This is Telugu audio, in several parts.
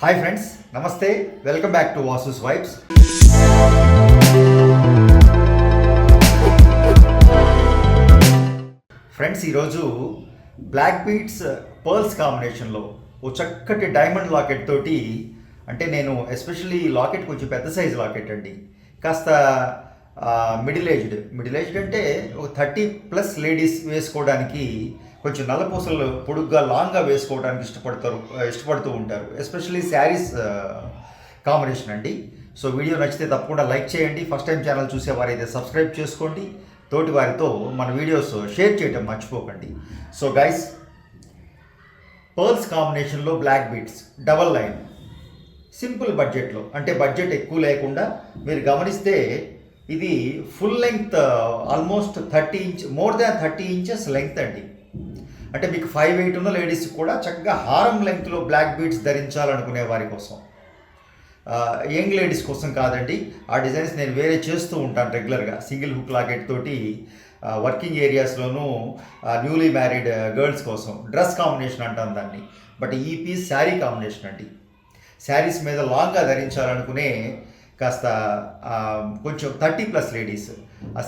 హాయ్ ఫ్రెండ్స్ నమస్తే. Welcome back to Vasu's vibes friends ఈరోజు బ్లాక్ బీట్స్ పర్ల్స్ కాంబినేషన్లో ఓ చక్కటి డైమండ్ లాకెట్ తోటి అంటే నేను ఎస్పెషల్లీ లాకెట్ కొంచెం పెద్ద సైజ్ లాకెట్ అండి. కాస్త మిడిల్ ఏజ్డ్ మిడిల్ ఏజ్డ్ అంటే ఒక థర్టీ ప్లస్ లేడీస్ వేసుకోవడానికి కొంచెం నల్లపూసలు పొడుగ్గా లాంగ్గా వేసుకోవడానికి ఇష్టపడతారు ఇష్టపడుతూ ఉంటారు. ఎస్పెషల్లీ శారీస్ కాంబినేషన్ అండి. సో వీడియో నచ్చితే తప్పకుండా లైక్ చేయండి. ఫస్ట్ టైం ఛానల్ చూసేవారైతే సబ్స్క్రైబ్ చేసుకోండి. తోటి వారితో మన వీడియోస్ షేర్ చేయడం మర్చిపోకండి. సో గైస్ పర్ల్స్ కాంబినేషన్లో black beads double line simple బడ్జెట్లో అంటే బడ్జెట్ ఎక్కువ లేకుండా మీరు గమనిస్తే ఇది full length almost thirty inch more than thirty inches length అండి. అంటే మీకు ఫైవ్ ఎయిట్ ఉన్న లేడీస్ కూడా చక్కగా హారం లెంగ్త్లో బ్లాక్ బీట్స్ ధరించాలనుకునే వారి కోసం. యంగ్ లేడీస్ కోసం కాదండి. ఆ డిజైన్స్ నేను వేరే చేస్తూ ఉంటాను రెగ్యులర్గా సింగిల్ హుక్ లాకెట్ తోటి వర్కింగ్ ఏరియాస్లోనూ న్యూలీ మ్యారీడ్ గర్ల్స్ కోసం. డ్రెస్ కాంబినేషన్ అంటాం దాన్ని. బట్ ఈ పీస్ శారీ కాంబినేషన్ అండి. శారీస్ మీద లాంగ్గా ధరించాలనుకునే కాస్త కొంచెం థర్టీ ప్లస్ లేడీస్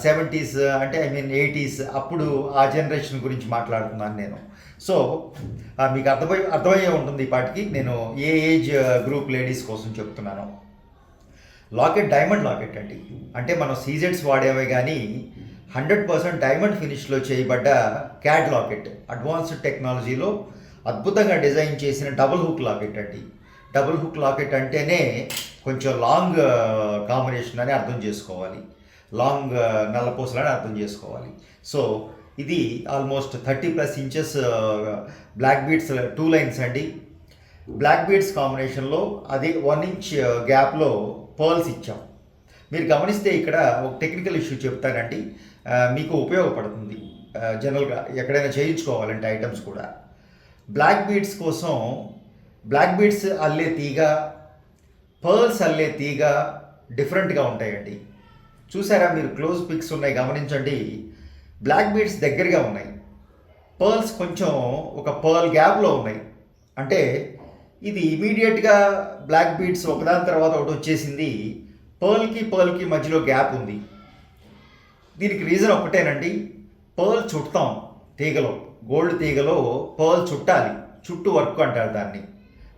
సెవెంటీస్ అంటే ఐ మీన్ ఎయిటీస్ అప్పుడు ఆ జనరేషన్ గురించి మాట్లాడుతున్నాను నేను. సో ఆ, మీకు అర్థమై అర్థమయ్యే ఉంటుంది ఈ పాటికి. నేను ఏ ఏజ్ గ్రూప్ లేడీస్ కోసం చెప్తున్నాను. లాకెట్ డైమండ్ లాకెట్ అండి. అంటే మనం సీజెట్స్ వాడేవే కానీ హండ్రెడ్ పర్సెంట్ డైమండ్ ఫినిష్లో చేయబడ్డ క్యాట్ లాకెట్ అడ్వాన్స్డ్ టెక్నాలజీలో అద్భుతంగా డిజైన్ చేసిన డబుల్ హుక్ లాకెట్ అండి. డబుల్ హుక్ లాకెట్ అంటేనే కొంచెం లాంగ్ కాంబినేషన్ అని అర్థం చేసుకోవాలి. లాంగ్ నల్లపూసలని అర్థం చేసుకోవాలి. సో ఇది almost thirty plus inches black beads two lines అండి. బ్లాక్ బీడ్స్ కాంబినేషన్లో అది వన్ ఇంచ్ గ్యాప్లో పర్ల్స్ ఇచ్చాం. మీరు గమనిస్తే ఇక్కడ ఒక టెక్నికల్ ఇష్యూ చెప్తానండి. మీకు ఉపయోగపడుతుంది. జనరల్గా ఎక్కడైనా చేయించుకోవాలంటే ఐటమ్స్ కూడా. బ్లాక్ బీడ్స్ కోసం బ్లాక్ బీడ్స్ అల్లే తీగ పర్ల్స్ అల్లే తీగ డిఫరెంట్గా ఉంటాయండి. చూసారా మీరు క్లోజ్ పిక్స్ ఉన్నాయి గమనించండి. బ్లాక్ బీడ్స్ దగ్గరగా ఉన్నాయి. పర్ల్స్ కొంచెం ఒక పర్ల్ గ్యాప్లో ఉన్నాయి. అంటే ఇది ఇమీడియట్గా బ్లాక్ బీడ్స్ ఒకదాని తర్వాత ఒకటి వచ్చేసింది. పర్ల్కి పర్ల్కి మధ్యలో గ్యాప్ ఉంది. దీనికి రీజన్ ఒకటేనండి. పర్ల్ చుడతాం తీగలో. గోల్డ్ తీగలో పర్ల్ చుట్టాలి. చుట్టూ వర్క్ అంటారు దాన్ని.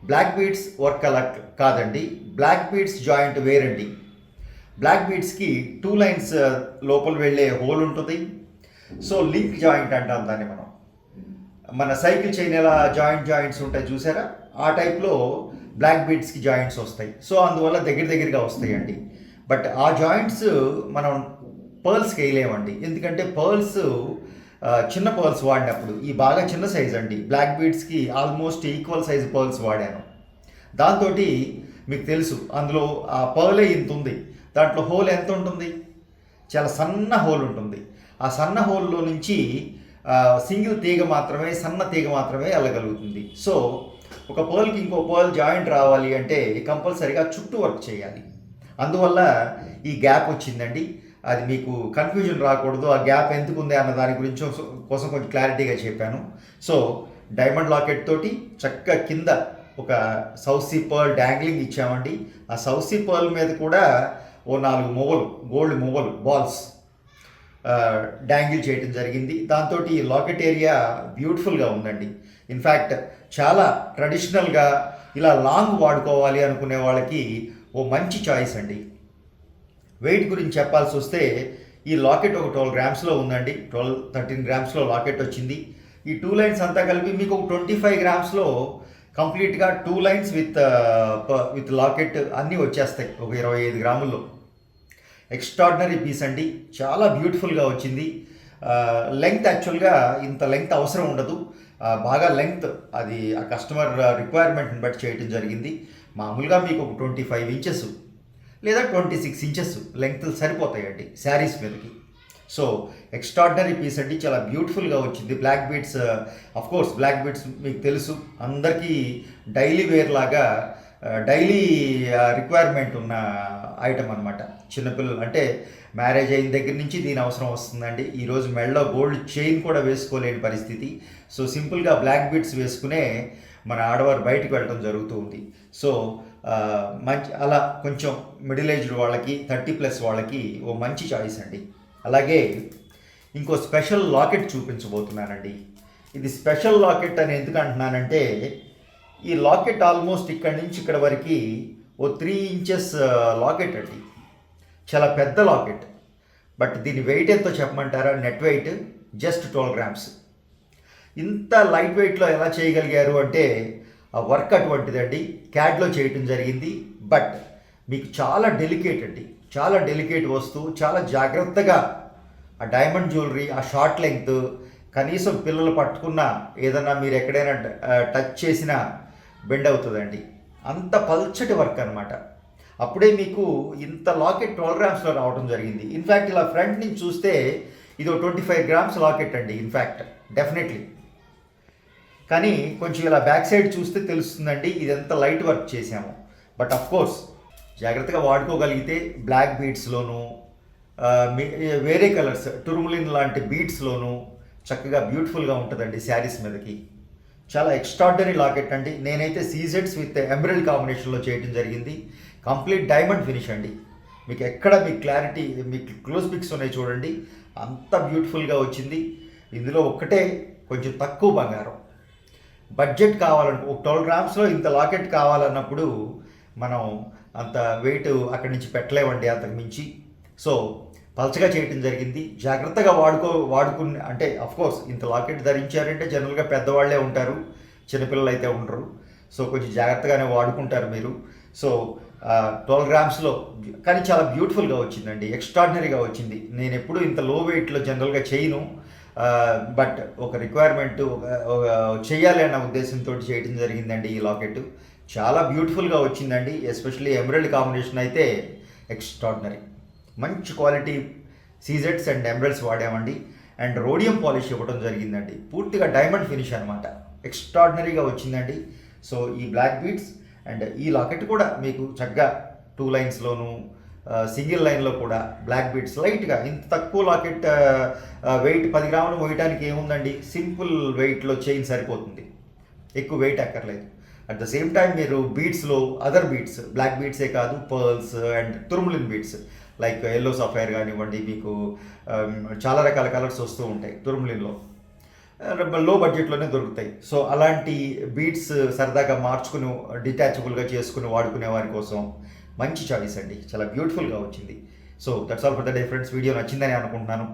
బ్లాక్ బీడ్స్ వర్క్ అలా కాదండి. బ్లాక్ బీడ్స్ జాయింట్ వేరండి. బ్లాక్ బీడ్స్కి టూ లైన్స్ లోపల వెళ్ళే హోల్ ఉంటుంది. సో లింక్ జాయింట్ అంటాం దాన్ని మనం. మన సైకిల్ చైన్ ఎలా జాయింట్ జాయింట్స్ ఉంటాయి చూసారా? ఆ టైప్లో బ్లాక్ బీడ్స్కి జాయింట్స్ వస్తాయి. సో అందువల్ల దగ్గర దగ్గరగా వస్తాయండి బట్ ఆ జాయింట్స్ uh, మనం పర్ల్స్కి వేయలేమండి. ఎందుకంటే పర్ల్స్ uh, చిన్న పర్ల్స్ వాడినప్పుడు ఈ బాగా చిన్న సైజ్ అండి. బ్లాక్ బీడ్స్కి ఆల్మోస్ట్ ఈక్వల్ సైజ్ పర్ల్స్ వాడాను. దాంతో మీకు తెలుసు అందులో ఆ పర్లే ఇంత ఉంది. దాంట్లో హోల్ ఎంత ఉంటుంది? చాలా సన్న హోల్ ఉంటుంది. ఆ సన్న హోల్లో నుంచి సింగిల్ తీగ మాత్రమే సన్న తీగ మాత్రమే వెళ్ళగలుగుతుంది. సో ఒక పర్ల్కి ఇంకో పర్ల్ జాయింట్ రావాలి అంటే కంపల్సరీగా చుట్టూ వర్క్ చేయాలి. అందువల్ల ఈ గ్యాప్ వచ్చిందండి. అది మీకు కన్ఫ్యూజన్ రాకూడదు. ఆ గ్యాప్ ఎందుకు ఉంది అన్న దాని గురించి కోసం కొంచెం క్లారిటీగా చెప్పాను. సో డైమండ్ లాకెట్ తోటి చక్కగా కింద ఒక సౌసీ పర్ల్ డాంగ్లింగ్ ఇచ్చామండి. ఆ సౌసీ పర్ల్ మీద కూడా ఓ నాలుగు మువ్వలు గోల్డ్ మువ్వలు బాల్స్ డాంగిల్ చేయడం జరిగింది. దాంతో ఈ లాకెట్ ఏరియా బ్యూటిఫుల్గా ఉందండి. ఇన్ఫ్యాక్ట్ చాలా ట్రెడిషనల్గా ఇలా లాంగ్ వాడుకోవాలి అనుకునే వాళ్ళకి ఓ మంచి చాయిస్ అండి. వెయిట్ గురించి చెప్పాల్సి వస్తే ఈ లాకెట్ ఒక ట్వెల్వ్ గ్రామ్స్లో ఉందండి. ట్వెల్వ్ థర్టీన్ గ్రామ్స్లో లాకెట్ వచ్చింది. ఈ టూ లైన్స్ అంతా కలిపి మీకు ఒక ట్వంటీ ఫైవ్ గ్రామ్స్లో కంప్లీట్గా two lines with with locket అన్నీ వచ్చేస్తాయి ఒక ఇరవై ఐదు గ్రాముల్లో. ఎక్స్ట్రాడినరీ పీస్ అండి. చాలా బ్యూటిఫుల్గా వచ్చింది. లెంగ్త్ యాక్చువల్గా ఇంత లెంగ్త్ అవసరం ఉండదు. బాగా లెంగ్త్. అది ఆ కస్టమర్ రిక్వైర్మెంట్ని బట్టి చేయటం జరిగింది. మామూలుగా మీకు ఒక ట్వంటీ ఫైవ్ ఇంచెస్ లేదా ట్వంటీ సిక్స్ ఇంచెస్ లెంగ్త్ సరిపోతాయండి శారీస్ మీదకి. సో ఎక్స్ట్రాడినరీ పీస్ అండి. చాలా బ్యూటిఫుల్గా వచ్చింది. Black beads of course black beads మీకు తెలుసు. అందరికీ డైలీ వేర్ లాగా uh, డైలీ రిక్వైర్మెంట్ uh, ఉన్న ఐటమ్ అనమాట చిన్నపిల్లలు అంటే మ్యారేజ్ అయిన దగ్గర నుంచి దీని అవసరం వస్తుందండి. ఈరోజు మెడలో గోల్డ్ చైన్ కూడా వేసుకోలేని పరిస్థితి. సో సింపుల్గా బ్లాక్ బీట్స్ వేసుకునే మన ఆడవారు బయటకు వెళ్ళడం జరుగుతూ ఉంది. సో uh, మంచి అలా కొంచెం మిడిల్ ఏజ్డ్ వాళ్ళకి థర్టీ ప్లస్ వాళ్ళకి ఓ మంచి చాయిస్ అండి. అలాగే ఇంకో స్పెషల్ లాకెట్ చూపించబోతున్నానండి. ఇది స్పెషల్ లాకెట్ అని ఎందుకు అంటున్నానంటే ఈ లాకెట్ ఆల్మోస్ట్ ఇక్కడి నుంచి ఇక్కడ వరకు ఓ త్రీ ఇంచెస్ లాకెట్ అండి. చాలా పెద్ద లాకెట్. బట్ దీని వెయిట్ ఎంతో చెప్పమంటారా? Net weight just twelve grams. ఇంత లైట్ వెయిట్లో ఎలా చేయగలిగారు అంటే ఆ వర్క్ అటువంటిదండి. క్యాడ్లో చేయటం జరిగింది. బట్ మీకు చాలా డెలికేట్ అండి. చాలా డెలికేట్ వస్తువు చాలా జాగ్రత్తగా ఆ డైమండ్ జ్యువెలరీ ఆ షార్ట్ లెంగ్త్ కనీసం పిల్లలు పట్టుకున్న ఏదన్నా మీరు ఎక్కడైనా టచ్ చేసినా బెండ్ అవుతుందండి. అంత పల్చటి వర్క్ అనమాట అప్పుడే మీకు ఇంత లాకెట్ ట్వెల్వ్ గ్రామ్స్లో రావడం జరిగింది. ఇన్ఫ్యాక్ట్ ఇలా ఫ్రంట్ నుంచి చూస్తే ఇది ఒక ట్వంటీ ఫైవ్ గ్రామ్స్ లాకెట్ అండి ఇన్ఫ్యాక్ట్ డెఫినెట్లీ కానీ కొంచెం ఇలా బ్యాక్ సైడ్ చూస్తే తెలుస్తుందండి ఇదంతా లైట్ వర్క్ చేసాము బట్ అఫ్ కోర్స్ జాగ్రత్తగా వాడుకోగలిగితే బ్లాక్ బీట్స్లోను వేరే కలర్స్ టుర్ములిన్ లాంటి బీట్స్లోను చక్కగా బ్యూటిఫుల్గా ఉంటుందండి శారీస్ మీదకి. చాలా ఎక్స్ట్రాడినరీ లాకెట్ అండి. నేనైతే సీజెడ్స్ విత్ ఎంబ్రిల్ కాంబినేషన్లో చేయడం జరిగింది. కంప్లీట్ డైమండ్ ఫినిష్ అండి. మీకు ఎక్కడ మీ క్లారిటీ మీకు క్లోజ్ పిక్స్ ఉన్నాయి చూడండి. అంత బ్యూటిఫుల్గా వచ్చింది. ఇందులో ఒక్కటే కొంచెం తక్కువ బంగారం. బడ్జెట్ కావాలంటే ఒక ట్వెల్వ్ గ్రామ్స్లో ఇంత లాకెట్ కావాలన్నప్పుడు మనం అంత వెయిట్ అక్కడి నుంచి పెట్టలేమండి అంతకు మించి. సో పలచగా చేయటం జరిగింది. జాగ్రత్తగా వాడుకో వాడుకుని అంటే కోర్స్ ఇంత లాకెట్ ధరించారంటే జనరల్గా పెద్దవాళ్ళే ఉంటారు చిన్నపిల్లలు అయితే ఉండరు. సో కొంచెం జాగ్రత్తగానే వాడుకుంటారు మీరు. సో ట్వెల్వ్ గ్రామ్స్లో కానీ చాలా బ్యూటిఫుల్గా వచ్చిందండి ఎక్స్ట్రాడినరీగా వచ్చింది. నేను ఎప్పుడు ఇంత లో వెయిట్లో జనరల్గా చేయను బట్ ఒక రిక్వైర్మెంట్ ఒక చేయాలి అన్న ఉద్దేశంతో చేయడం జరిగిందండి ఈ లాకెట్ చాలా బ్యూటిఫుల్గా వచ్చిందండి. ఎస్పెషల్లీ ఎమరల్డ్ కాంబినేషన్ అయితే ఎక్స్ట్రాడినరీ మంచి క్వాలిటీ సీజెట్స్ అండ్ ఎమరల్డ్స్ వాడామండి. అండ్ రోడియం పాలిష్ ఇవ్వడం జరిగిందండి. పూర్తిగా డైమండ్ ఫినిష్ అనమాట ఎక్స్ట్రాడినరీగా వచ్చిందండి. సో ఈ బ్లాక్ బీట్స్ అండ్ ఈ లాకెట్ కూడా మీకు చక్కగా టూ లైన్స్లోను సింగిల్ లైన్లో కూడా బ్లాక్ బీట్స్ లైట్గా ఇంత తక్కువ లాకెట్ వెయిట్ పది గ్రాములు మోయటానికి ఏముందండి? సింపుల్ వెయిట్లో చైన్ సరిపోతుంది. ఎక్కువ వెయిట్ అక్కర్లేదు. అట్ ద సేమ్ టైం మీరు బీట్స్లో అదర్ బీట్స్ బ్లాక్ బీట్సే కాదు pearls and tourmaline beads like yellow sapphire కానివ్వండి మీకు um, చాలా రకాల కలర్స్ వస్తూ ఉంటాయి తుర్ములిన్లో లో. Uh, బడ్జెట్లోనే దొరుకుతాయి. సో అలాంటి బీట్స్ సరదాగా మార్చుకుని డిటాచబుల్గా చేసుకుని వాడుకునే వారి కోసం మంచి చాయిస్ అండి. చాలా బ్యూటిఫుల్గా వచ్చింది. So that's all for the day friends video నచ్చిందని అనుకుంటున్నాను.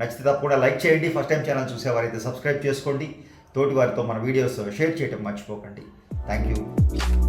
నచ్చితే తప్పకుండా లైక్ చేయండి. ఫస్ట్ టైం ఛానల్ చూసేవారైతే సబ్స్క్రైబ్ చేసుకోండి. తోటి వారితో మన వీడియోస్ షేర్ చేయడం మర్చిపోకండి. Thank you.